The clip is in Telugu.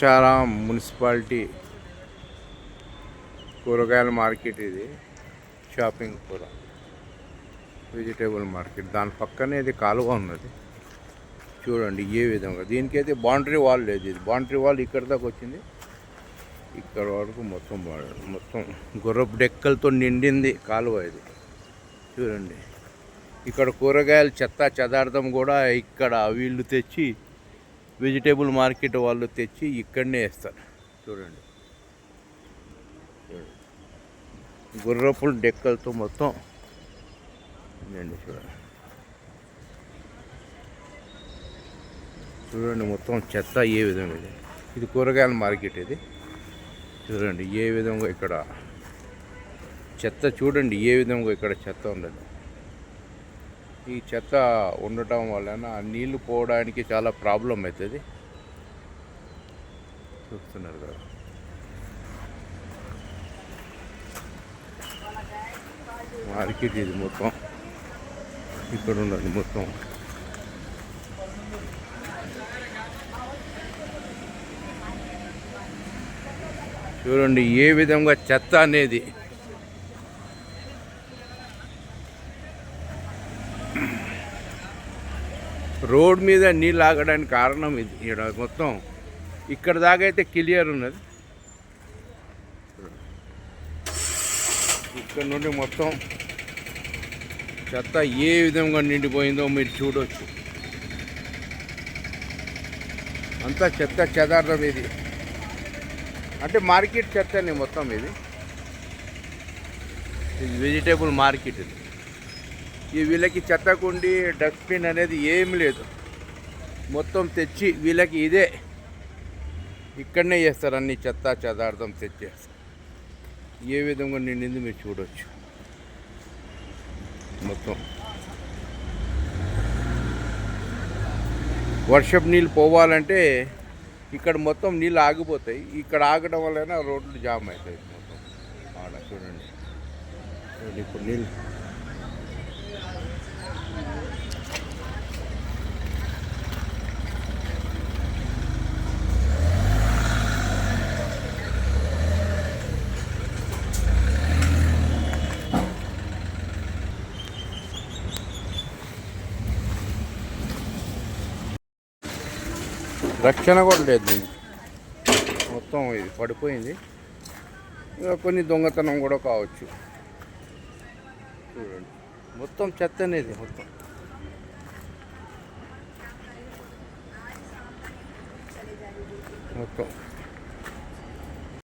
చాలా మున్సిపాలిటీ కూరగాయల మార్కెట్ ఇది షాపింగ్ కూర వెజిటేబుల్ మార్కెట్. దాని పక్కనే ఇది కాలువ ఉన్నది. చూడండి ఏ విధంగా. దీనికైతే బౌండరీ వాల్ లేదు. ఇది బౌండరీ వాల్ ఇక్కడ దాకా వచ్చింది. ఇక్కడ వరకు మొత్తం మొత్తం గుర్రపు డెక్కలతో నిండింది కాలువ ఇది. చూడండి. ఇక్కడ కూరగాయలు చెత్త చెదార్థం కూడా ఇక్కడ వీళ్ళు తెచ్చి వెజిటేబుల్ మార్కెట్ వాళ్ళు తెచ్చి ఇక్కడనే వేస్తారు. చూడండి. గుర్రపుల డెక్కలతో మొత్తం ఇదండి చూడండి. చూడండి మొత్తం చెత్త ఏ విధంగా ఇది ఇది కూరగాయల మార్కెట్ ఇది. చూడండి ఏ విధంగా ఇక్కడ చెత్త చూడండి ఏ విధంగా ఇక్కడ చెత్త ఉండదు ఈ చెత్త ఉండటం వలన నీళ్ళు నీళ్ళు పోవడానికి చాలా ప్రాబ్లం అవుతుంది. చూస్తున్నారు కదా. మార్కెట్ ఇది మొత్తం. ఇక్కడ ఉన్నది మొత్తం. చూడండి ఏ విధంగా చెత్త అనేది రోడ్ మీద నీళ్ళు ఆగడానికి కారణం ఇది. ఇక్కడ మొత్తం ఇక్కడ దాకా అయితే క్లియర్ ఉన్నది. ఇక్కడ నుండి మొత్తం చెత్త ఏ విధంగా నిండిపోయిందో మీరు చూడవచ్చు అంతా చెత్త చెదార్థం ఇది. అంటే మార్కెట్ చెత్తనే మొత్తం ఇది. ఇది వెజిటేబుల్ మార్కెట్ ఇది. ఈ వీళ్ళకి చెత్తకుండి డస్ట్బిన్ అనేది ఏం లేదు. మొత్తం తెచ్చి వీళ్ళకి ఇదే. ఇక్కడనే చేస్తారు అన్ని చెత్త చెదార్థం తెచ్చేస్తారు ఏ విధంగా నిండింది మీరు చూడవచ్చు మొత్తం. వర్షపు నీళ్ళు పోవాలంటే ఇక్కడ మొత్తం నీళ్ళు ఆగిపోతాయి. ఇక్కడ ఆగడం వలన రోడ్లు జామ్ అవుతాయి. మొత్తం. ఆడ చూడండి. చూడండి ఇప్పుడు నీళ్ళు రక్షణ కూడా లేదు దీనికి. మొత్తం ఇది పడిపోయింది. ఇక కొన్ని దొంగతనం కూడా కావచ్చు. చూడండి. మొత్తం చెత్త అనేది మొత్తం. మొత్తం.